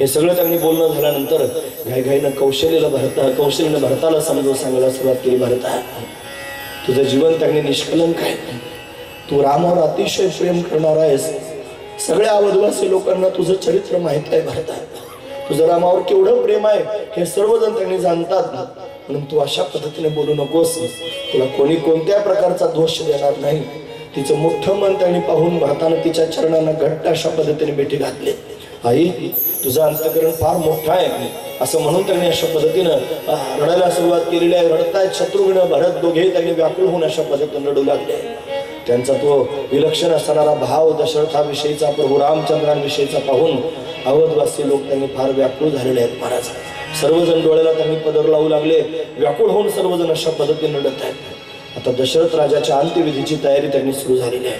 हे सगळं त्यांनी बोलणं झाल्यानंतर घाईघाईनं कौशल्यला भरता कौशल्यनं भरताला समजून सांगायला सुरुवात केली भरता तुझं जीवन त्यांनी निष्कलंक आहे. तू रामावर अतिशय प्रेम करणार आहेस. सगळ्या अवधवासी लोकांना तुझं चरित्र माहीत आहे भरता तुझं रामावर केवढं प्रेम आहे हे सर्वजण त्यांनी जाणतात. म्हणून तू अशा पद्धतीने बोलू नकोस. तुला कोणी कोणत्या प्रकारचा दोष देणार नाही. तिचं मोठं मन त्यांनी पाहून भरताना तिच्या चरणांना घट्ट अशा पद्धतीने भेटी घातली. आई तुझं अंतकरण फार मोठं आहे असं म्हणून त्यांनी अशा पद्धतीनं रडायला सुरुवात केलेली आहे. रडतायत शत्रुघ्न भरत दोघे त्यांनी व्याकुळ होऊन अशा पद्धतीने रडू लागले. त्यांचा तो विलक्षण असणारा भाव दशरथाविषयीचा प्रभू रामचंद्रांविषयीचा पाहून अवधवासी लोक त्यांनी फार व्याकुळ झालेले आहेत महाराज. सर्वजण डोळ्याला त्यांनी पदर लावू लागले. व्याकुळ होऊन सर्वजण अशा पद्धतीने रडत आहेत. आता दशरथ राजाच्या अंत्यविधीची तयारी त्यांनी सुरू झालेली आहे.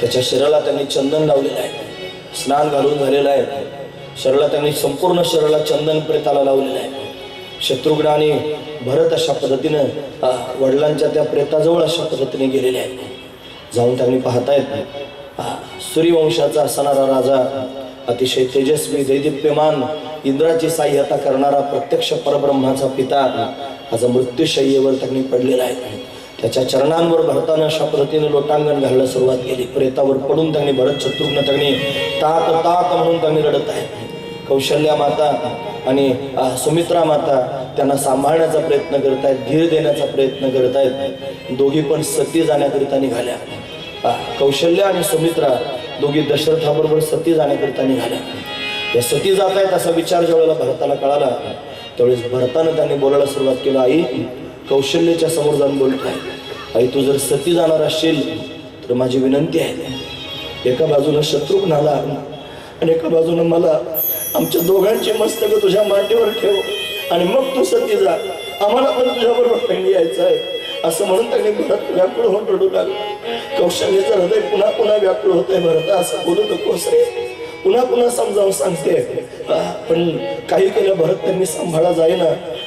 त्याच्या शरीराला त्यांनी चंदन लावलेलं आहे. स्नान घालून झालेलं आहे. शरीराला त्यांनी संपूर्ण शरीराला चंदन प्रेताला लावलेलं आहे. शत्रुघ्न आणि भरत अशा पद्धतीनं वडिलांच्या त्या प्रेताजवळ अशा पद्धतीने गेलेले आहेत. जाऊन त्यांनी पाहतायत नाही. सूर्यवंशाचा असणारा राजा अतिशय तेजस्वी दैदिप्यमान इंद्राची सहाय्यता करणारा प्रत्यक्ष परब्रह्माचा पिता माझा मृत्यूशय्येवर त्यांनी पडलेला आहे. त्याच्या चरणांवर भरताना अशा पद्धतीने लोटांगण घालायला सुरुवात केली. प्रेतावर पडून त्यांनी भरत शत्रुघ्न त्यांनी तात तात म्हणून त्यांनी रडत आहे. कौशल्या माता आणि सुमित्रा माता त्यांना सांभाळण्याचा प्रयत्न करत आहेत धीर देण्याचा प्रयत्न करत आहेत दोघी पण सती जाण्याकरिता निघाल्या. कौशल्या आणि सुमित्रा दोघी दशरथाबरोबर सती जाण्याकरिता निघाल्या. त्या सती जात आहेत असा विचार ज्यावेळेला भरताला कळाला त्यावेळेस भरतानं त्यांनी बोलायला सुरुवात केली आई कौशल्याच्या समोर जाऊन बोलत आहे. आई तू जर सती जाणार असशील तर माझी विनंती आहे. एका बाजूला शत्रुघ्नाला आणि एका बाजूनं मला आमच्या दोघांची मस्तक तुझ्या मांडीवर ठेव आणि मग तू सती जा. आम्हाला पण तुझ्याबरोबर पहिली यायचं आहे. असं म्हणून त्यांनी घरात व्याकुळ होऊन रडू लागलं. कौशल्याचं हृदय पुन्हा पुन्हा व्याकुळ होतंय भरत असं बोलू नकोस रे पुन्हा पुन्हा समजावून सांगते. पण काही केलं भरत त्यांनी सांभाळा जाईना.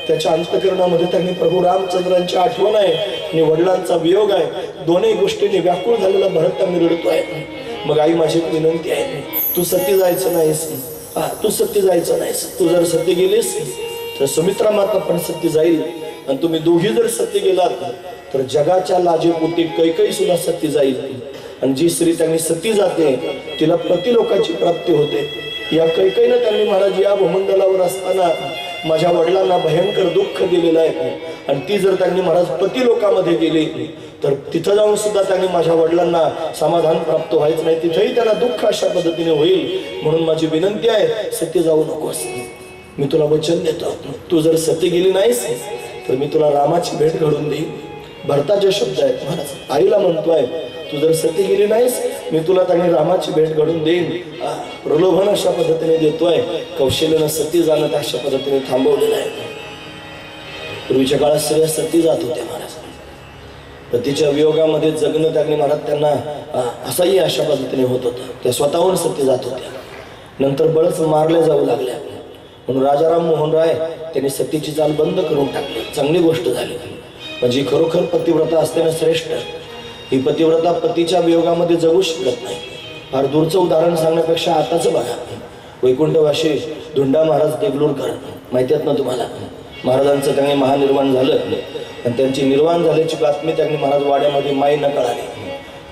त्याच्या अंतकरणामध्ये त्यांनी प्रभू रामचंद्रांची आठवण आहे आणि वडिलांचा वियोग आहे. दोन्ही गोष्टींनी व्याकुळ झालेला भरत त्यांनी रडतोय. मग आई माझी विनंती आहे. तू सती जायचं नाहीस. हा तू सती जायचं नाहीस. तू जर सत्य गेलीस तर सुमित्रा माता पण सती जाईल. आणि तुम्ही दोघी जर सत्य गेलात तर जगाच्या लाजेपोटी कैकई सुद्धा सती जाईल. आणि जी स्त्री त्यांनी सती जाते तिला प्रतिलोकाची प्राप्ती होते. या कैकईनं त्यांनी महाराज या भूमंडलावर असताना माझ्या वडिलांना भयंकर दुःख दिलेलं आहे. आणि ती जर त्यांनी महाराज पतिलोकामध्ये गेली तर तिथं जाऊन सुद्धा त्यांनी माझ्या वडिलांना समाधान प्राप्त व्हायचं नाही. तिथंही त्यांना दुःख अशा पद्धतीने होईल म्हणून माझी विनंती आहे सती जाऊ नकोस. मी तुला वचन देतो. तू जर सती गेली नाहीस तर मी तुला रामाची भेट घडून देईन. भरताचे शब्द आहेत महाराज. आईला म्हणतोय तू जर सती गेली नाहीस मी तुला त्यांनी रामाची भेट घडून देईन. प्रलोभन अशा पद्धतीने देतोय. कौशल्यानं सती जाणं अशा पद्धतीने थांबवलेलं आहे. पूर्वीच्या काळात सगळ्या सती जात होत्या महाराज. पतीच्या वियोगामध्ये जगणं त्यांनी महाराज त्यांना असाही असंही अशा पद्धतीने होत होतं. त्या स्वतःहून सती जात होत्या. नंतर बळच मारल्या जाऊ लागल्या म्हणून राजाराम मोहन राय त्यांनी सतीची चाल बंद करून टाकली. चांगली गोष्ट झाली. म्हणजे खरोखर पतिव्रता असते ना श्रेष्ठ. ही पतिव्रता पतीच्या वियोगामध्ये जगू शकत नाही. फार दूरचं उदाहरण सांगण्यापेक्षा आताच बघा. वैकुंठवाशी धुंडा महाराज देगलूरकर. माहिती आहेत ना तुम्हाला? महाराजांचं त्यांनी महानिर्वाण झालं. आणि त्यांची निर्वाण झाल्याची बातमी त्यांनी महाराज वाड्यामध्ये माई न कळाली.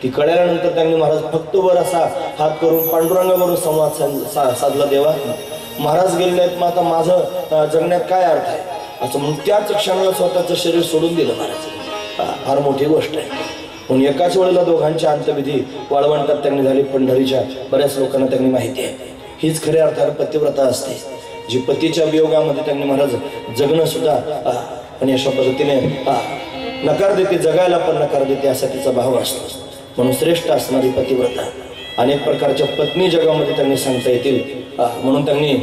ती कळल्यानंतर त्यांनी महाराज फक्त वर असा हात करून पांडुरंगावरून संवाद सा- सा- साधला देवा महाराज गेलेले आहेत मग आता माझं जगण्यात काय अर्थ आहे? असं म्हणून त्याच क्षणाला स्वतःचं शरीर सोडून दिलं महाराज. फार मोठी गोष्ट आहे. म्हणून एकाच वेळेला दोघांच्या अंत्यविधी वाळवंटात त्यांनी झाली पंढरीच्या बऱ्याच लोकांना त्यांनी माहिती आहे. हीच खऱ्या अर्थानं पतिव्रता असते. जी पतीच्या वियोगामध्ये त्यांनी महाराज जगणं सुद्धा आणि अशा पद्धतीने नकार देते जगायला पण नकार देते असा तिचा भाव असतो. म्हणून श्रेष्ठ असणारी पतिव्रता. अनेक प्रकारच्या पत्नी जगामध्ये त्यांनी सांगता येतील. म्हणून त्यांनी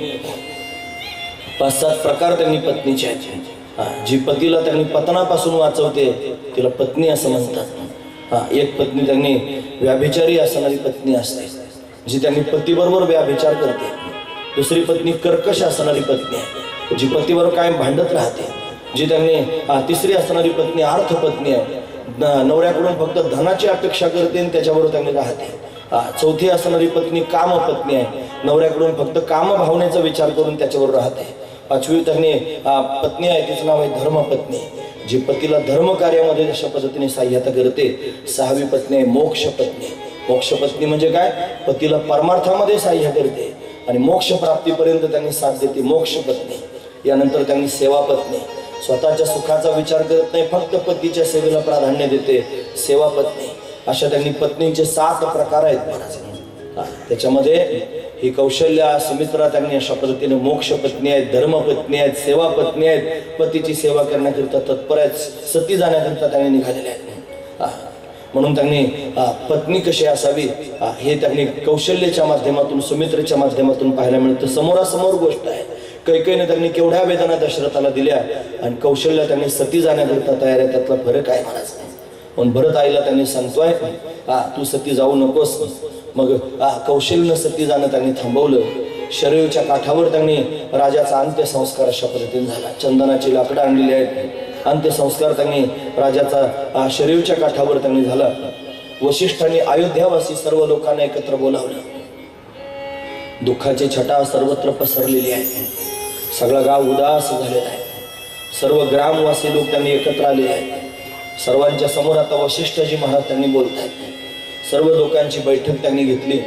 पाच सात प्रकार त्यांनी पत्नीचे आहेत. जी पतीला त्यांनी पतनापासून वाचवते तिला पत्नी असं म्हणतात. हा एक पत्नी त्यांनी व्याभिचारी असणारी पत्नी असते जी त्यांनी पतीबरोबर व्याभिचार करते. दुसरी पत्नी कर्कश असणारी पत्नी आहे जी पतीबरोबर कायम भांडत राहते. जी त्यांनी तिसरी असणारी पत्नी अर्थ पत्नी आहे. नवऱ्याकडून फक्त धनाची अपेक्षा करते आणि त्याच्याबरोबर त्यांनी राहते. हा, चौथी असणारी पत्नी काम पत्नी आहे. नवऱ्याकडून फक्त काम भावनेचा विचार करून त्याच्यावर राहते. पाचवी त्यांनी पत्नी आहे तिचं नाव आहे धर्मपत्नी जी पतीला धर्मकार्यामध्ये अशा पद्धतीने सहाय्यता करते सहावी पत्नी आहे मोक्ष पत्नी. मोक्ष पत्नी म्हणजे काय? पतीला परमार्थामध्ये सहाय्य करते आणि मोक्ष प्राप्तीपर्यंत त्यांनी साथ देते मोक्ष पत्नी. यानंतर त्यांनी सेवा पत्नी. स्वतःच्या सुखाचा विचार करत नाही फक्त पतीच्या सेवेला प्राधान्य देते सेवा पत्नी. अशा त्यांनी पत्नीचे सात प्रकार आहेत त्याच्यामध्ये ही कौशल्या सुमित्रा त्यांनी अशा पद्धतीने मोक्ष पत्नी आहेत धर्मपत्नी आहेत सेवा पत्नी आहेत. पतीची सेवा करण्याकरिता तत्पर आहेत. सती जाण्याकरिता त्यांनी निघालेल्या आहेत म्हणून. त्यांनी पत्नी कशी असावी हे त्यांनी कौशल्याच्या माध्यमातून सुमित्रेच्या माध्यमातून पाहायला मिळतं. समोरासमोर गोष्ट आहे. कैकेने त्यांनी केवढ्या वेदना दशरथाला दिल्या आणि कौशल्य त्यांनी सती जाण्याकरिता तयार आहे त्यातला फरक आहे महाराज पण भरत आईला त्यांनी सांगतोय हा तू सती जाऊ नकोस. मग हा कौशल्य सती जाणं त्यांनी थांबवलं. शरीरच्या काठावर त्यांनी राजाचा अंत्यसंस्कार अशा पद्धतीने झाला. चंदनाची लाकडं आणलेली आहेत. अंत्यसंस्कार त्यांनी राजाचा शरीरच्या काठावर त्यांनी झाला. वशिष्ठांनी अयोध्यावासी सर्व लोकांना एकत्र बोलावलं. दुःखाची छटा सर्वत्र पसरलेली आहे. सगळं गाव उदास झालेला आहे. सर्व ग्रामवासी लोक त्यांनी एकत्र आले आहेत. सर्वांच्या समोर आता वशिष्ठजी महाराज त्यांनी बोलतात सर्व लोकांची बैठक त्यांनी घेतली.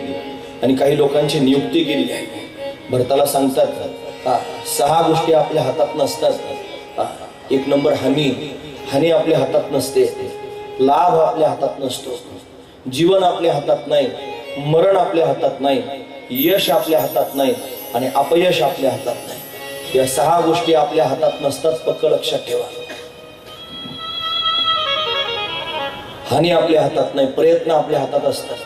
आणि काही लोकांची नियुक्ती केली आहे. भरताला सांगतात सहा गोष्टी आपल्या हातात नसतात. एक नंबर हानी हानी आपल्या हातात नसते. लाभ आपल्या हातात नसतो. जीवन आपल्या हातात नाही. मरण आपल्या हातात नाही. यश आपल्या हातात नाही. आणि अपयश आपल्या हातात नाही. या सहा गोष्टी आपल्या हातात नसतात पक्क लक्षात ठेवा. हानी आपल्या हातात नाही प्रयत्न आपल्या हातात असतात.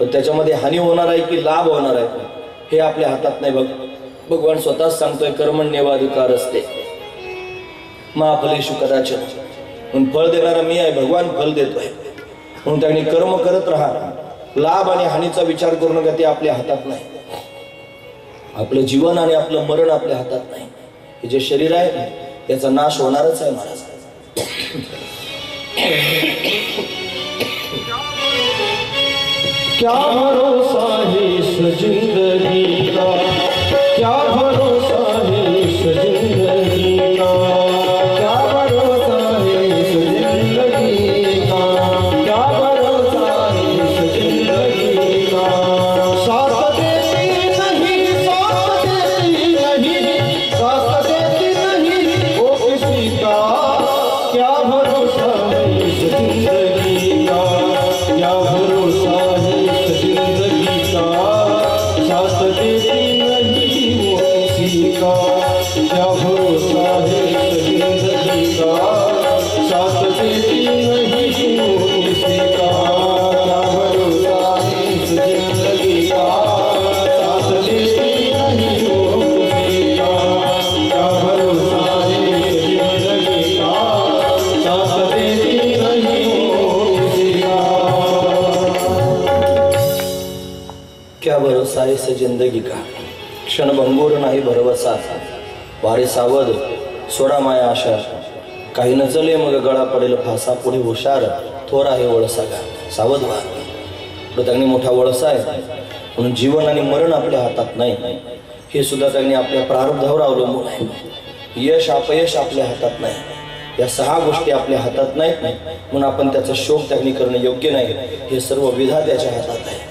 पण त्याच्यामध्ये हानी होणार आहे की लाभ होणार आहे? हे आपल्या हातात नाही बघ. भगवान स्वतःच सांगतोय कर्मण्यवाधिकार असते. महाफलेशू कदाचित. म्हणून फळ देणारा मी आहे भगवान फल देतोय. म्हणून त्यांनी कर्म करत राहा. लाभ आणि हानीचा विचार करू नका ते आपल्या हातात नाही. आपलं जीवन आणि आपलं मरण आपल्या हातात नाही. हे जे शरीर आहे याचा नाश होणारच आहे महाराज. क्या भरोसा है इस वारिस जिंदगी का? क्षणभंगूर नाही भरवसा. वारे सावध सोडा माया आशा. काही नचले मग गळा पडेल फासा. पुढे हुशार थोर आहे वळसा का? सावध व्हा. त्यांनी मोठा वळसा आहे. म्हणून जीवन आणि मरण आपल्या हातात नाही. हे सुद्धा त्यांनी आपल्या प्रारब्धावर अवलंबून आहे. यश अपयश आपल्या हातात नाही. या सहा गोष्टी आपल्या हातात नाहीत. म्हणून आपण त्याचा शोक त्यांनी करणं योग्य नाही. हे सर्व विधा त्याच्या हातात आहे.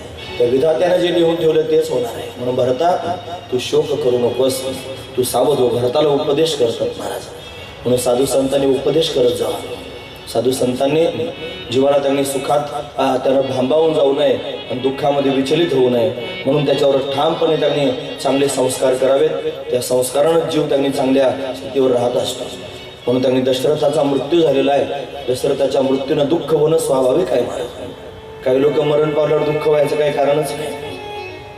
त्या विधात्यानं जे लिहून ठेवलं तेच होणार आहे. म्हणून भरता तू शोक करू नकोस. तू सावध हो भरताला उपदेश करतात महाराज. म्हणून साधू संतांनी उपदेश करत जावा साधू संतांनी जीवाला त्यांनी सुखात त्यांना त्याला भांबावून जाऊ नये आणि दुःखामध्ये विचलित होऊ नये. म्हणून त्याच्यावर ठामपणे त्यांनी चांगले संस्कार करावेत. त्या संस्कारानं जीव त्यांनी चांगल्या स्थितीवर राहत असतो. म्हणून त्यांनी दशरथाचा मृत्यू झालेला आहे. दशरथाच्या मृत्यूनं दुःख होणं स्वाभाविक आहे महाराज. काही लोक मरण पावल्यावर दुःख व्हायचं काही कारणच नाही.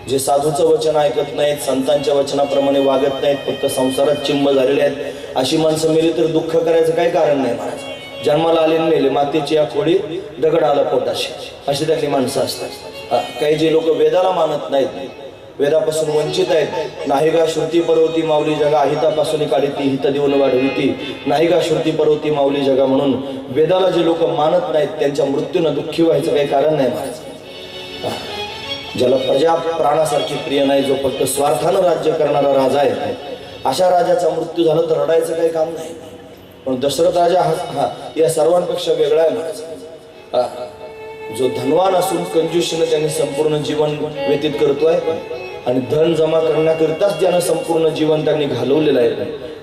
जे साधूचं वचन ऐकत नाहीत संतांच्या वचनाप्रमाणे वागत नाहीत फक्त संसारात चिंब झालेले आहेत अशी माणसं मेली तर दुःख करायचं काही कारण नाही महाराज. जन्माला आले न मेले मातेची या खोडी दगड आला पोटाशी. अशी त्यातली माणसं असतात. काही जे लोक वेदाला मानत नाहीत वेदापासून वंचित आहेत. नाही का श्रुती पर्वती माऊली जगा अहितापासून काढिती हित देऊन वाढविती. नाही का श्रुती पर्वती माऊली जगा म्हणून वेदाला जे लोक मानत नाहीत त्यांच्या मृत्यूनं दुःखी व्हायचं काही कारण नाही महाराज ज्याला प्रजा प्राणासारखी प्रिय नाही जो फक्त स्वार्थानं राज्य करणारा राजा आहे. अशा राजाचा मृत्यू झाला तर रडायचं काही काम नाही. पण दशरथ राजा हा हा या सर्वांपेक्षा वेगळा आहे महाराज जो धनवान असून कंजूशीनं त्याने संपूर्ण जीवन व्यतीत करतोय आणि धन जमा करण्याकरिताच ज्यानं संपूर्ण जीवन त्यांनी घालवलेलं आहे.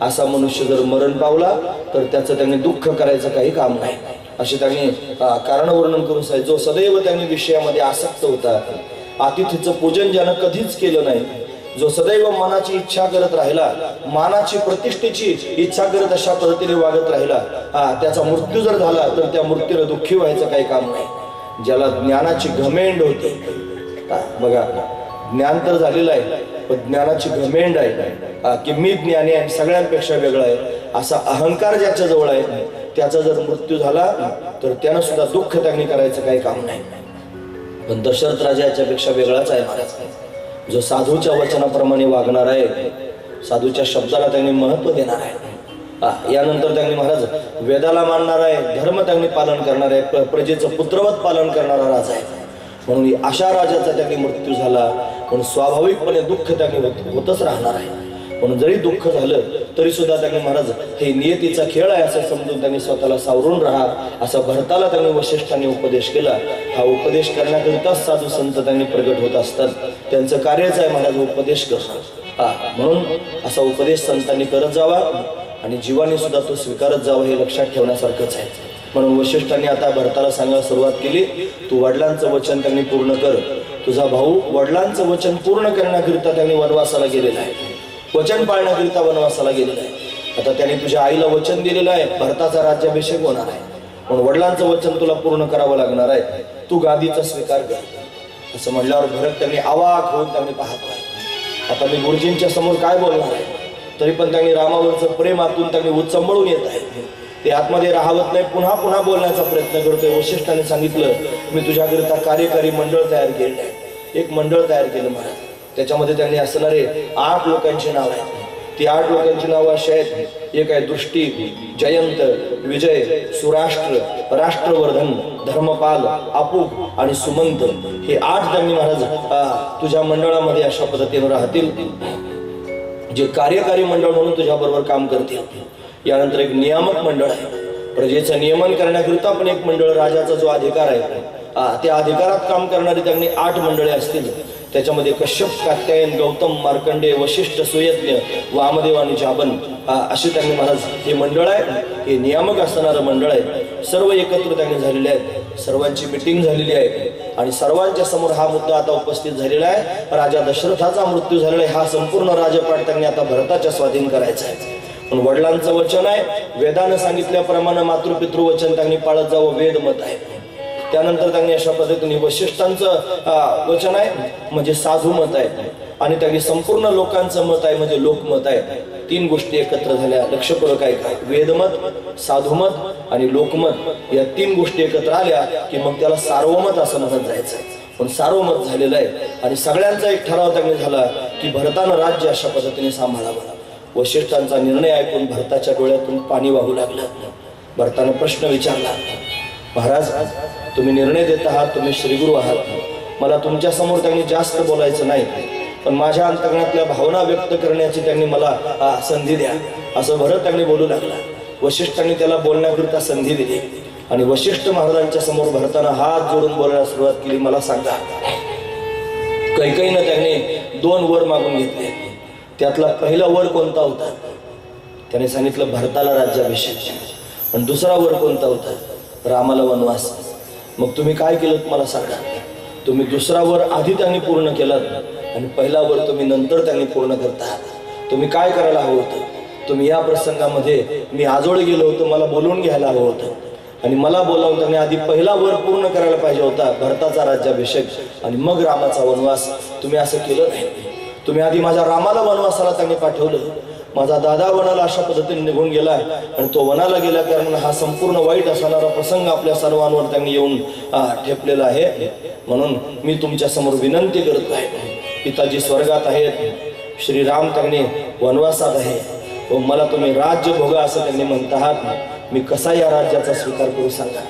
असा मनुष्य जर मरण पावला तर त्याचं त्यांनी दुःख करायचं काही काम नाही. असे त्यांनी कारण वर्णन करून सांगितले. जो सदैव त्यांनी विषयामध्ये आसक्त होता. अतिथीचं पूजन ज्यानं कधीच केलं नाही जो सदैव मनाची इच्छा करत राहिला मानाची प्रतिष्ठेची इच्छा करत अशा पद्धतीने वागत राहिला हा त्याचा मृत्यू जर झाला तर त्या मृत्यूला दुःखी व्हायचं काही काम नाही. ज्याला ज्ञानाची घमेंड होती. बघा. ज्ञान तर झालेलं आहे पण ज्ञानाची घमेंड आहे. हा, की मी ज्ञानी आहे सगळ्यांपेक्षा वेगळा आहे. असा अहंकार ज्याच्या जवळ आहे त्याचा जर मृत्यू झाला तर त्यानं सुद्धा दुःख त्यांनी करायचं काही काम नाही. पण दशरथ राजा याच्यापेक्षा वेगळाच आहे महाराज. जो साधूच्या वचनाप्रमाणे वागणार आहे साधूच्या शब्दाला त्यांनी महत्त्व देणार आहे. यानंतर त्यांनी महाराज वेदाला मानणार आहे धर्म त्यांनी पालन करणार आहे प्र- प्रजेचं पुत्रवत पालन करणारा राजा आहे. म्हणून अशा राजाचा त्यांनी मृत्यू झाला पण स्वाभाविकपणे दुःख त्याने होत- होतच राहणार आहे. पण जरी दुःख झालं तरी सुद्धा त्याने महाराज हे नियतीचा खेळ आहे असं समजून त्यांनी स्वतःला सावरून राहा असा भरताला त्यांनी वशिष्ठांनी उपदेश केला. हा उपदेश करण्याकरिताच साधू संत त्यांनी प्रगट होत असतात. त्यांचं कार्यच आहे महाराज उपदेश करणं. हा म्हणून असा उपदेश संतांनी करत जावा आणि जीवाने सुद्धा तो स्वीकारत जावा हे लक्षात ठेवण्यासारखंच आहे. म्हणून वशिष्ठांनी आता भरताला सांगायला सुरुवात केली तू वडिलांचं वचन त्यांनी पूर्ण कर. तुझा भाऊ वडिलांचं वचन पूर्ण करण्याकरिता त्यांनी वनवासाला गेलेला आहे. वचन पाळण्याकरिता वनवासाला गेलेला आहे. आता त्याने तुझ्या आईला वचन दिलेलं आहे. भरताचा राज्याभिषेक होणार आहे. पण वडिलांचं वचन तुला पूर्ण करावं लागणार आहे. तू गादीचा स्वीकार कर. असं म्हणल्यावर भरत त्यांनी आवाक होऊन त्यांनी पाहतोय आता मी गुरुजींच्या समोर काय बोलणार आहे? तरी पण त्यांनी रामावरचं प्रेमातून त्यांनी उचंबळून येत आहे. ते आतमध्ये राहवत नाही. पुन्हा पुन्हा बोलण्याचा प्रयत्न करतोय. वशिष्ठाने सांगितलं मी तुझ्याकरिता कार्यकारी मंडळ तयार केलं आहे एक मंडळ तयार केलं महाराज त्याच्यामध्ये त्यांनी असणारे आठ लोकांची नाव आहेत. ती आठ लोकांची नावं अशी आहेत. एक आहे दृष्टी जयंत विजय सुराष्ट्र राष्ट्रवर्धन धर्मपाल अपूप आणि सुमंत. हे आठ त्यांनी महाराज तुझ्या मंडळामध्ये अशा पद्धतीने राहतील. जे कार्यकारी मंडळ म्हणून तुझ्या बरोबर काम करतील. यानंतर एक नियामक मंडळ आहे. प्रजेचं नियमन करण्याकरिता पण एक मंडळ राजाचा जो अधिकार आहे त्या अधिकारात काम करणारी त्यांनी आठ मंडळे असतील. त्याच्यामध्ये कश्यप कात्यायन गौतम मार्कंडे वशिष्ठ सुयज्ञ वामदेव आणि जाबन अशी असे त्यांनी महाराज हे मंडळ आहे. हे नियामक असणारं मंडळ आहे. सर्व एकत्र त्यांनी झालेले आहेत. सर्वांची मिटिंग झालेली आहे. आणि सर्वांच्या समोर हा मुद्दा आता उपस्थित झालेला आहे. राजा दशरथाचा मृत्यू झालेला आहे. हा संपूर्ण राजपाट त्यांनी आता भरताच्या स्वाधीन करायचा आहे. पण वडिलांचं वचन आहे. वेदानं सांगितल्याप्रमाणे मातृपितृ वचन त्यांनी पाळत जावं वेद मत आहे. त्यानंतर त्यांनी अशा पद्धतीने वशिष्ठांचं वचन आहे म्हणजे साधू मत आहे. आणि त्यांनी संपूर्ण लोकांचं मत आहे म्हणजे लोकमत आहे. तीन गोष्टी एकत्र झाल्या. लक्षपूर्वक आहे काय वेदमत साधुमत आणि लोकमत. या तीन गोष्टी एकत्र आल्या की मग त्याला सार्वमत असं म्हणत जायचं. पण सार्वमत झालेलं आहे. आणि सगळ्यांचा एक ठराव त्यांनी झाला की भरतानं राज्य अशा पद्धतीने सांभाळावं. वशिष्ठांचा निर्णय ऐकून भरताच्या डोळ्यातून पाणी वाहू लागलं. भरतानं प्रश्न विचारला महाराज तुम्ही निर्णय देत आहात तुम्ही श्रीगुरु आहात. मला तुमच्यासमोर त्यांनी जास्त बोलायचं नाही पण माझ्या अंतकरणातल्या भावना व्यक्त करण्याची त्यांनी मला संधी द्या. असं भरत त्यांनी बोलू लागला. वशिष्ठांनी त्याला बोलण्याकरिता संधी दिली. आणि वशिष्ठ महाराजांच्या समोर भरताना हात जोडून बोलायला सुरुवात केली मला सांगा. कैकईनं त्यांनी दोन वर मागून घेतले. त्यातला पहिला वर कोणता होता? त्याने सांगितलं भरताला राज्याभिषेक. पण दुसरा वर कोणता होता? रामाला वनवास. मग तुम्ही काय केलं मला सांगा? तुम्ही दुसरा वर आधी त्यांनी पूर्ण केलात आणि पहिला वर तुम्ही नंतर त्यांनी पूर्ण करता. तुम्ही काय करायला हवं होतं? तुम्ही या प्रसंगामध्ये मी आजोळ गेलो होतो मला बोलवून घ्यायला हवं होतं. आणि मला बोलावून त्यांनी आधी पहिला वर पूर्ण करायला पाहिजे होता भरताचा राज्याभिषेक आणि मग रामाचा वनवास. तुम्ही असं केलं नाही. तुम्ही आधी माझ्या रामाला वनवासाला त्यांनी पाठवलं. माझा दादा वनाला अशा पद्धतीने निघून गेला आणि तो वनाला गेला कारण हा संपूर्ण वाईट असणारा प्रसंग आपल्या सर्वांवर त्यांनी येऊन ठेपलेला आहे. म्हणून मी तुमच्यासमोर विनंती करत आहे. पिताजी स्वर्गात आहेत. श्रीराम त्यांनी वनवासात आहे. व मला तुम्ही राज्य भोगा असं त्यांनी म्हणत आहात. मी कसा या राज्याचा स्वीकार करू सांगा?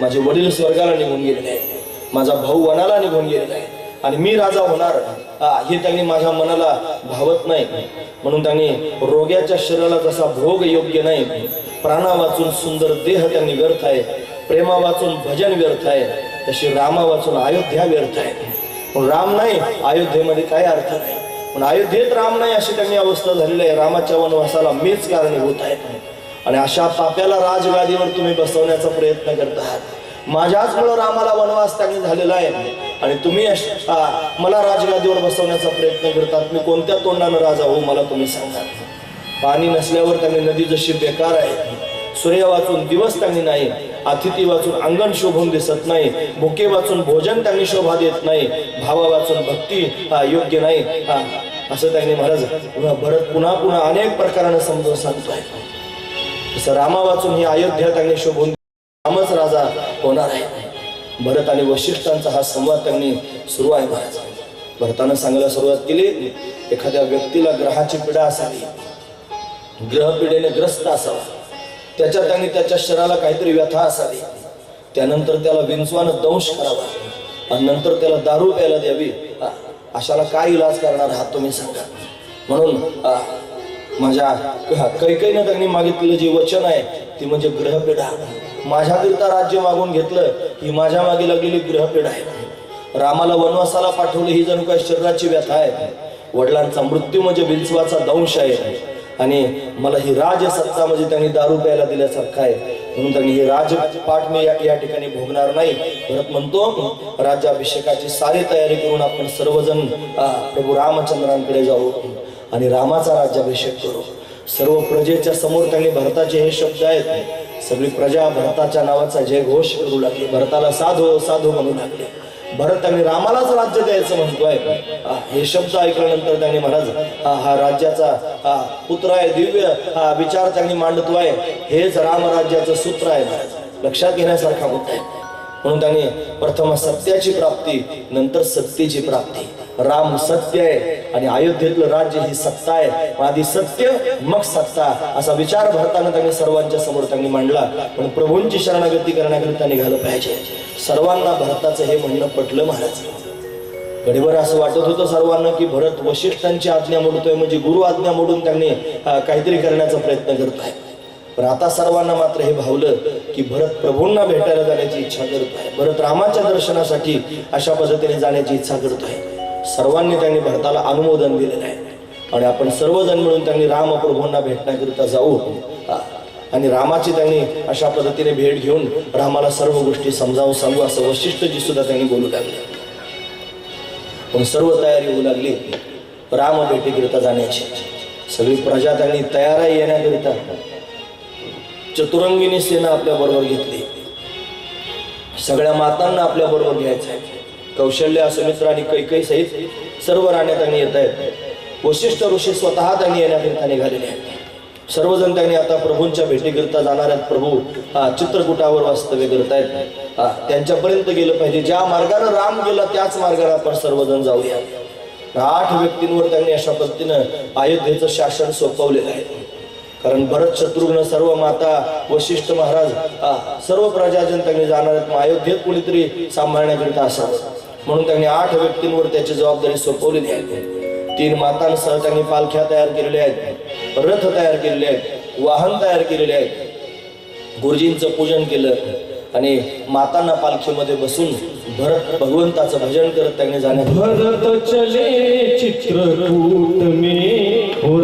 माझे वडील स्वर्गाला निघून गेलेले आहेत. माझा भाऊ वनाला निघून गेलेला आहे. आणि मी राजा होणार हे त्यांनी माझ्या मनाला भावत नाही. म्हणून त्यांनी रोग्याच्या शरीराला जसा भोग योग्य नाही. प्राणा वाचून सुंदर देह त्यांनी व्यर्थ आहे प्रेमा वाचून भजन व्यर्थ आहे तशी रामा वाचून अयोध्या व्यर्थ आहे. पण राम नाही अयोध्येमध्ये काय अर्थ नाही. पण अयोध्येत राम नाही अशी त्यांनी अवस्था झालेली आहे. रामाच्या वनवासाला मीच कारणीभूत आहेत. आणि अशा पाप्याला राजगादीवर तुम्ही बसवण्याचा प्रयत्न करत आहात. माझ्याचमुळं रामाला वनवास त्यांनी झालेला आहे. आणि तुम्ही मला राजगादीवर बसवण्याचा प्रयत्न करतात. मी कोणत्या तोंडानं राजा होऊ मला तुम्ही सांगा. पाणी नसल्यावर त्यांनी नदी जशी बेकार आहे सूर्य वाचून दिवस त्यांनी नाही अतिथी वाचून अंगण शोभून दिसत नाही भुके वाचून भोजन त्यांनी शोभा देत नाही भावा वाचून भक्ती हा, योग्य नाही. हा, असं त्यांनी महाराज भरत पुन्हा पुन्हा अनेक प्रकारानं समजून सांगतोय. तसं रामा वाचून ही अयोध्या त्यांनी शोभून रामच राजा होणार आहे. भरत आणि वशिष्ठांचा हा संवाद त्यांनी सुरू आहे महाराज. भरतानं सांगायला सुरुवात केली एखाद्या व्यक्तीला ग्रहाची पीडा असावी ग्रहपिढेने ग्रस्त असावा त्याच्या त्यांनी त्याच्या शरीराला काहीतरी व्यथा असावी त्यानंतर त्याला विंचवानं दंश करावा आणि नंतर त्याला दारू प्यायला द्यावी अशाला काय इलाज करणार आहात तुम्ही सांगा. म्हणून आ, माझ्या कैकईनं त्यांनी मागितलेलं जे वचन आहे ती म्हणजे ग्रहपेढा माझ्याकरिता राज्य मागून घेतलं ही माझ्या मागे लागलेली ग्रहपेढा आहे. रामाला वनवासाला पाठवलं ही जणू काय शरीराची व्यथा आहे. वडिलांचा मृत्यू म्हणजे बिंचवाचा दंश आहे. आणि मला ही राजसत्ता म्हणजे त्यांनी दारू प्यायला दिल्यासारखं आहे. म्हणून त्यांनी ही राजपाठ मी या ठिकाणी भोगणार नाही. परत म्हणतो राज्याभिषेकाची सारी तयारी करून आपण सर्वजण प्रभू रामचंद्रांकडे जाऊ आणि रामाचा राज्याभिषेक करू. सर्व प्रजेच्या समोर त्यांनी भरताचे हे शब्द आहेत. सगळी प्रजा भरताच्या नावाचा जय घोष करू लागली. भरताला साधू साधू म्हणू लागले. भरत त्यांनी रामालाच राज्य द्यायचं म्हणतोय. हे शब्द ऐकल्यानंतर त्यांनी महाराज हा हा राज्याचा हा पुत्र आहे दिव्य हा विचार त्यांनी मांडतोय. हेच रामराज्याचं सूत्र आहे लक्षात घेण्यासारखा होत आहे. म्हणून त्यांनी प्रथम सत्याची प्राप्ती नंतर सत्तेची प्राप्ती. राम सत्य आहे. आणि अयोध्येतलं राज्य ही सत्ता आहे. आधी सत्य मग सत्ता असा विचार भारतानं त्यांनी सर्वांच्या समोर त्यांनी मांडला. पण प्रभूंची शरणागती करण्याकरिता निघालं पाहिजे. सर्वांना भरताचं हे म्हणणं पटलं महाराज. घडीभर असं वाटत होतं सर्वांना की भरत वशिष्ठांची आज्ञा मोडतोय म्हणजे गुरु आज्ञा मोडून त्यांनी काहीतरी करण्याचा प्रयत्न करत आहे पण आता सर्वांना मात्र हे भावलं की भरत प्रभूंना भेटायला जाण्याची इच्छा करत आहे भरत रामाच्या दर्शनासाठी अशा पद्धतीने जाण्याची इच्छा करतोय. सर्वांनी त्यांनी भरताला अनुमोदन दिलेलं आहे. आणि आपण सर्वजण मिळून त्यांनी रामप्रभूंना भेटण्याकरिता जाऊ. आणि रामाची त्यांनी अशा पद्धतीने भेट घेऊन रामाला सर्व गोष्टी समजावून सांगू असं वशिष्ठजी सुद्धा त्यांनी बोलू लागले. पण सर्व तयारी होऊ लागली. राम भेटीकरिता जाण्याची. सगळी प्रजा त्यांनी तयारा येण्याकरिता. चतुरंगिणी सेना आपल्या बरोबर घेतली. सगळ्या मातांना आपल्या बरोबर घ्यायचं आहे. कौशल्य सुमित्र आणि कैकई सहित सर्व राण्या त्यांनी येत आहेत. वशिष्ठ ऋषी स्वतः त्यांनी येण्याकरिता निघालेले आहेत. सर्वजण त्यांनी आता प्रभूंच्या भेटीकरिता जाणार आहेत. प्रभू हा चित्रकूटावर वास्तव्य करत आहेत हा त्यांच्यापर्यंत गेलं पाहिजे. ज्या मार्गाने राम गेला त्याच मार्गाने आपण सर्वजण जाऊया. आठ व्यक्तींवर त्यांनी अशा पद्धतीनं अयोध्येचं शासन सोपवलेलं आहे. कारण भरत शत्रुघ्न सर्व माता वशिष्ठ महाराज सर्व प्रजाजन त्यांनी जाणार आहेत. मग अयोध्येत कोणीतरी सांभाळण्याकरिता असावं. म्हणून त्यांनी आठ व्यक्तींवर त्याची जबाबदारी सोपवलेली आहे. तीन मातांसह त्यांनी पालख्या तयार केलेल्या आहेत रथ तयार केलेले आहेत वाहन तयार केलेले आहेत. गुरुजींचं पूजन केलं आणि मातांना पालखीमध्ये बसून भरत भगवंताचं भजन करत त्यांनी जाण्या भरत चले चित्रकूट में हो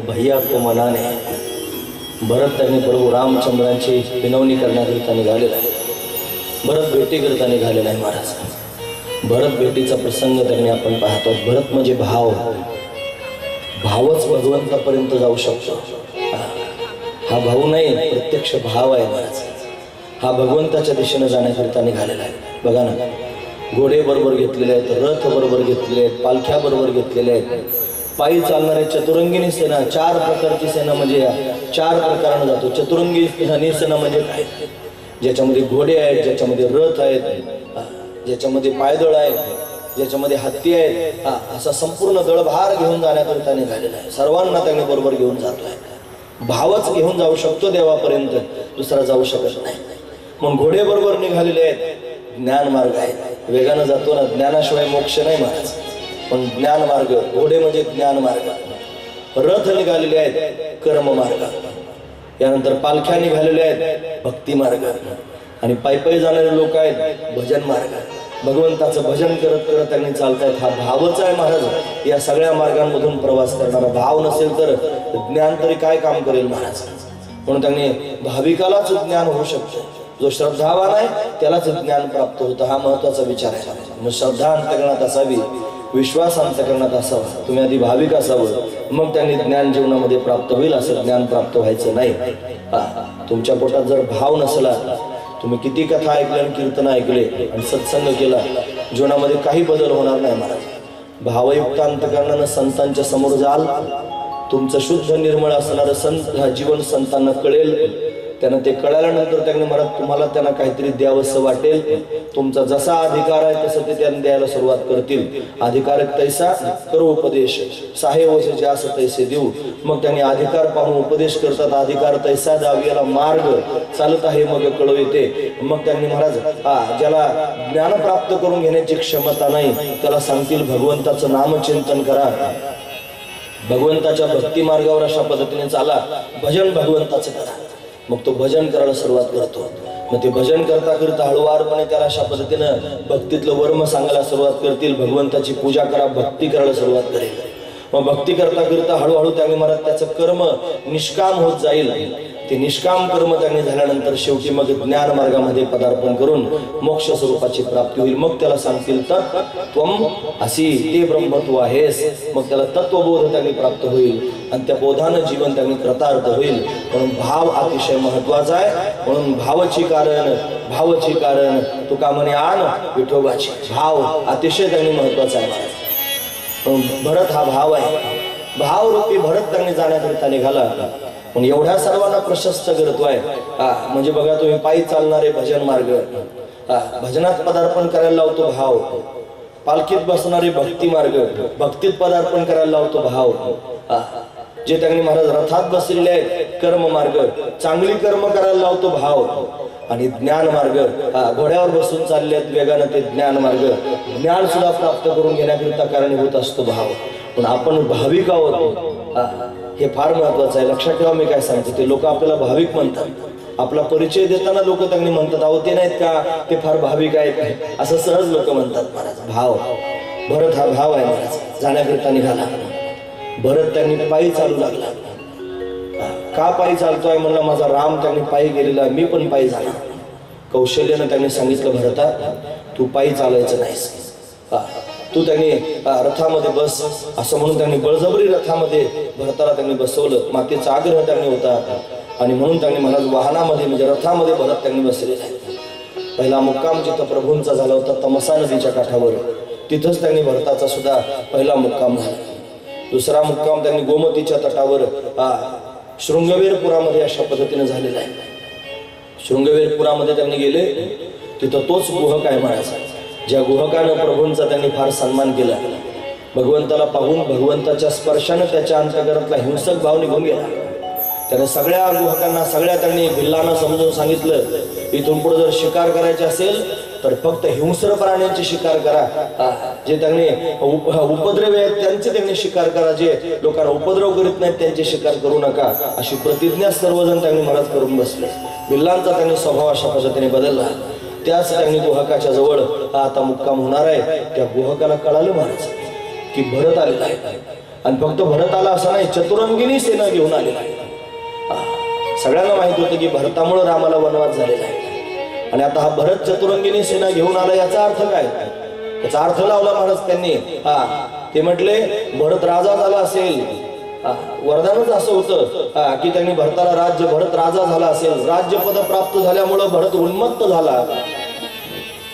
भैया को मनाने भरत त्यांनी प्रभू रामचंद्रांची विनवणी करण्याकरिता निघालेला आहे. भरत भेटीकरिता निघालेला आहे महाराज. भरत भेटीचा प्रसंग त्यांनी आपण पाहतो. भरत म्हणजे भाव. भावच भगवंतापर्यंत जाऊ शकतो. हा. हा भाऊ नाही प्रत्यक्ष भाव आहे महाराज. हा भगवंताच्या दिशेने जाण्याकरिता निघालेला आहे. बघा ना. घोडे बरोबर घेतलेले आहेत रथ बरोबर घेतलेले आहेत पालख्या बरोबर घेतलेले आहेत. पायी चालणारे चतुरंगिनी सेना चार प्रकारची सेना म्हणजे चार प्रकारानं जातो. चतुरंगी सेना म्हणजे काय? ज्याच्यामध्ये घोडे आहेत ज्याच्यामध्ये रथ आहेत ज्याच्यामध्ये पायदळ आहेत ज्याच्यामध्ये हत्ती आहेत हा, असा संपूर्ण दळभार घेऊन जाण्याकरिता निघालेला आहे. सर्वांना त्याने बरोबर घेऊन जातोय. भावच घेऊन जाऊ शकतो देवापर्यंत दुसरा जाऊ शकत नाही. मग घोडे बरोबर निघालेले आहेत ज्ञान मार्ग आहे वेगानं जातो ना ज्ञानाशिवाय मोक्ष नाही महाराज. पण ज्ञान मार्ग घोडे म्हणजे ज्ञान मार्ग. रथ निघालेले आहेत कर्म मार्ग. यानंतर पालख्या निघालेल्या आहेत भक्ती मार्ग. आणि पायी जाणारे लोक आहेत भजन मार्ग. भगवंताचं भजन करत करत त्यांनी चालतायत. हा भावच आहे महाराज. या सगळ्या मार्गांमधून प्रवास करणारा भाव नसेल तर ज्ञान तरी काय काम करेल महाराज? म्हणून त्यांनी भाविकालाच ज्ञान होऊ शकतो. जो श्रद्धावान आहे त्यालाच ज्ञान प्राप्त होतं. हा महत्त्वाचा विचार आहे. मग श्रद्धा अंतकरणात असावी. विश्वास अंतकरणात असावा. तुम्ही आधी भाविक असावं. मग त्यांनी ज्ञान जीवनामध्ये प्राप्त होईल असं ज्ञान प्राप्त व्हायचं नाही. तुमच्या पोटात जर भाव नसला तुम्ही किती कथा ऐकल्या आणि कीर्तन ऐकले आणि सत्संग केला जीवनामध्ये काही बदल होणार नाही महाराज. भावयुक्त अंतकरणानं संतांच्या समोर जाल. तुमचं शुद्ध निर्मळ असणारं संत हा जीवन संतांना कळेल. त्यांना ते कळाल्यानंतर त्यांनी मला तुम्हाला त्यांना काहीतरी द्यावंसं वाटेल. तुमचा जसा अधिकार आहे तसं ते त्यांना द्यायला सुरुवात करतील. अधिकार तैसा करो उपदेश. साहे वसे असं तैसे देऊ. मग त्यांनी अधिकार पाहून उपदेश करतात. अधिकार तैसा द्यावी याला मार्ग चालत आहे मग कळविते मग त्यांनी महाराज हा ज्याला ज्ञान प्राप्त करून घेण्याची क्षमता नाही त्याला सांगतील भगवंताचं नामचिंतन करा. भगवंताच्या भक्ती मार्गावर अशा पद्धतीने चाला. भजन भगवंताचं करा. मग तो भजन करायला सुरुवात करतो. मग ते भजन करता करता हळूवारपणे त्याला अशा पद्धतीनं भक्तीतलं वर्म सांगायला सुरुवात करतील. भगवंताची पूजा करा भक्ती करायला सुरुवात करेल. मग भक्ती करता करता हळूहळू त्याने मला त्याचं कर्म निष्काम होत जाईल. ते निष्काम कर्म त्यांनी झाल्यानंतर शेवटी मग ज्ञान मार्गामध्ये पदार्पण करून मोक्ष स्वरूपाची प्राप्ती होईल. मग त्याला सांगतील तर त्वम असी ते ब्रह्म तू आहेस. मग त्याला तत्वबोध त्यांनी प्राप्त होईल आणि त्या बोधानं जीवन त्यांनी कृतार्थ होईल. म्हणून भाव अतिशय महत्त्वाचा आहे. म्हणून भावची कारण भावची कारण तुका म्हणे आण विठोबाची. भाव अतिशय त्यांनी महत्त्वाचा आहे. भरत हा भाव आहे. भाव रूपी भरत त्यांनी जाण्याकरिता निघाला. पण एवढ्या सर्वांना प्रशस्त करतो आहे म्हणजे बघा तुम्ही पायी चालणारे भजन मार्ग. हा, भजनात पदार्पण करायला लावतो भाव. पालखीत बसणारे भक्ती मार्ग. भक्तीत पदार्पण करायला लावतो भाव. जे त्यांनी महाराज रथात बसलेले आहेत कर्म मार्ग. चांगली कर्म करायला लावतो भाव. आणि ज्ञान मार्ग हा, घोड्यावर बसून चालले आहेत वेगानं ते ज्ञान मार्ग ज्ञान सुद्धा प्राप्त करून घेण्याकरिता कारणीभूत असतो भाव. पण आपण भाविक आहोत हे फार महत्वाचं आहे. लक्षात ठेवा मी काय सांगतो ते लोक आपल्याला भाविक म्हणतात. आपला परिचय देताना लोक त्यांनी म्हणतात अहो ते नाहीत का? ते फार भाविक आहेत. असं सहज लोक म्हणतात महाराज. भाव. भरत हा भाव आहे महाराज. जाण्याकरिता निघाला. भरत त्यांनी पायी चालू लागला. का पायी चालतोय म्हणलं माझा राम त्यांनी पायी गेलेला मी पण पायी झाला. कौशल्यानं त्यांनी सांगितलं भरता तू पायी चालायचं नाहीस. हा, तू त्यांनी रथामध्ये बस असं म्हणून त्यांनी बळजबरी रथामध्ये भरताला त्यांनी बसवलं. मातीचा आग्रह त्यांनी होता. आणि म्हणून त्यांनी महाराज वाहनामध्ये म्हणजे रथामध्ये भरत त्यांनी बसलेला आहे पहिला मुक्काम जिथं प्रभूंचा झाला होता तमसा नदीच्या काठावर. तिथंच त्यांनी भरताचा सुद्धा पहिला मुक्काम झाला. दुसरा मुक्काम त्यांनी गोमतीच्या तटावर हा, शृंगवेरपुरामध्ये अशा पद्धतीने झालेलं आहे. शृंगवेरपुरामध्ये त्यांनी गेले तिथं तोच गुहक आहे म्हणायचा ज्या गुहकानं प्रभूंचा त्यांनी फार सन्मान केला. भगवंताला पाहून भगवंताच्या स्पर्शानं त्याच्या अंतकरातला हिंसक भाव निघून गेला. त्याने सगळ्या गुहकांना सगळ्या त्यांनी भिल्लांना समजून सांगितलं इथून पुढे जर शिकार करायची असेल तर फक्त हिंस्र प्राण्यांची शिकार करा. जे त्यांनी उपद्रव आहेत त्यांचे त्यांनी शिकार करा. जे लोकांना उपद्रव करीत नाहीत त्यांचे शिकार करू नका. अशी प्रतिज्ञा सर्वजण त्यांनी मनात करून बसले. बिल्लांचा त्यांनी स्वभाव अशा पद्धतीने बदलला. त्याच त्यांनी गुहकाच्या जवळ हा आता मुक्काम होणार आहे. त्या गुहकाला कळालं महाराज की भरत आलेला आहे. आणि फक्त भरत आला असं नाही चतुरंगिनी सेना घेऊन आलेला आहे. सगळ्यांना माहीत होतं की भरतामुळे रामाला वनवास झालेला आहे. आणि आता हा भरत चतुरंगिनी सेना घेऊन आला याचा अर्थ काय? त्याचा अर्थ लावला महाराज त्यांनी. हा ते म्हटले भरत राजा झाला असेल. वरदानच असं होतं. की त्यांनी भरताला राज्य भरत राजा झाला असेल. राज्यपद प्राप्त झाल्यामुळं भरत उन्मत्त झाला.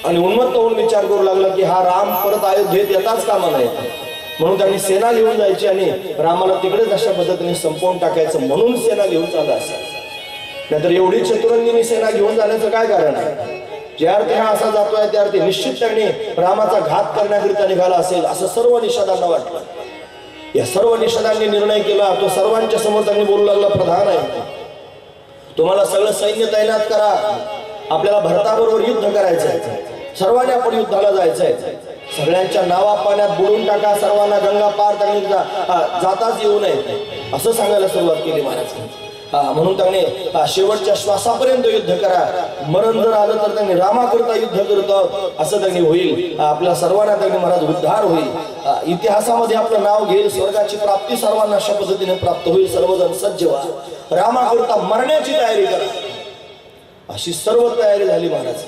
आणि उन्मत्त होऊन विचार करू लागला की हा राम परत अयोध्येत येताच कामा नाही म्हणून त्यांनी सेना घेऊन जायची आणि रामाला तिकडेच अशा पद्धतीने संपवून टाकायचं म्हणून सेना घेऊन चालला असेल नाहीतर एवढी चतुरंगिनी सेना घेऊन जाण्याचं काय कारण आहे? ज्या अर्थी हा असा जातोय त्या अर्थी निश्चित त्यांनी रामाचा घात करण्याकरिता निघाला असेल असं सर्व निषेधांना वाटलं. या सर्व निषेधांनी निर्णय केला तो सर्वांच्या समोर त्यांनी बोलू लागला प्रधान आहे तुम्हाला सगळं सैन्य तैनात करा. आपल्याला भारताबरोबर युद्ध करायचंय. सर्वांनी आपण युद्धाला जायचंय. सगळ्यांच्या नावा पाण्यात बुडून टाका सर्वांना गंगा पार त्यांनी जाताच येऊ नये. असं सांगायला सुरुवात केली महाराज. म्हणून त्यांनी शेवटच्या श्वासापर्यंत युद्ध करा. मरण जर आलं तर त्यांनी रामाकरता युद्ध करत असं त्यांनी होईल. आपल्या सर्वांना त्यांनी महाराज उद्धार होईल. इतिहासामध्ये आपलं नाव घेईल स्वर्गाची प्राप्ती सर्वांना अशा पद्धतीने प्राप्त होईल सर्वजण सज्ज व्हा. रामाकरता मरण्याची तयारी करा. अशी सर्व तयारी झाली महाराज.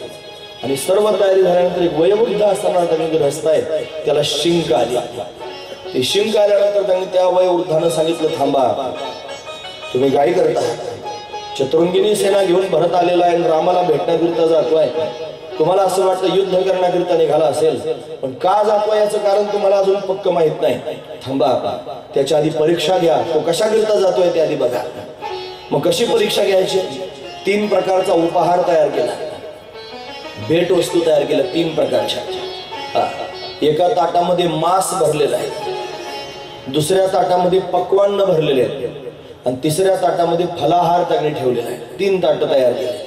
आणि सर्व तयारी झाल्यानंतर एक वयोवृद्ध असताना त्यांनी ग्रस्त आहे त्याला शिंक आली. ते शिंक आल्यानंतर त्यांनी त्या वयोवृद्धानं सांगितलं थांबा तुम्ही काय करता. शत्रुंगिनी सेना घेऊन भरत आलेला आहे रामाला भेटण्याकरिता जातोय. तुम्हाला असं वाटतं युद्ध करण्याकरिता निघाला असेल पण का जातोय याचं कारण तुम्हाला अजून पक्क माहीत नाही. थांबा त्याच्या आधी परीक्षा घ्या. तो कशाकरिता जातोय त्या आधी बघा. मग कशी परीक्षा घ्यायची? तीन प्रकारचा उपहार तयार केला. भेट वस्तू तयार केल्या तीन प्रकारच्या. एका ताटामध्ये मांस भरलेलं आहे. दुसऱ्या ताटामध्ये पक्वान्न भरलेले आहेत. आणि तिसऱ्या ताटामध्ये फलाहार त्यांनी ठेवलेला आहे. तीन ताट तयार केले.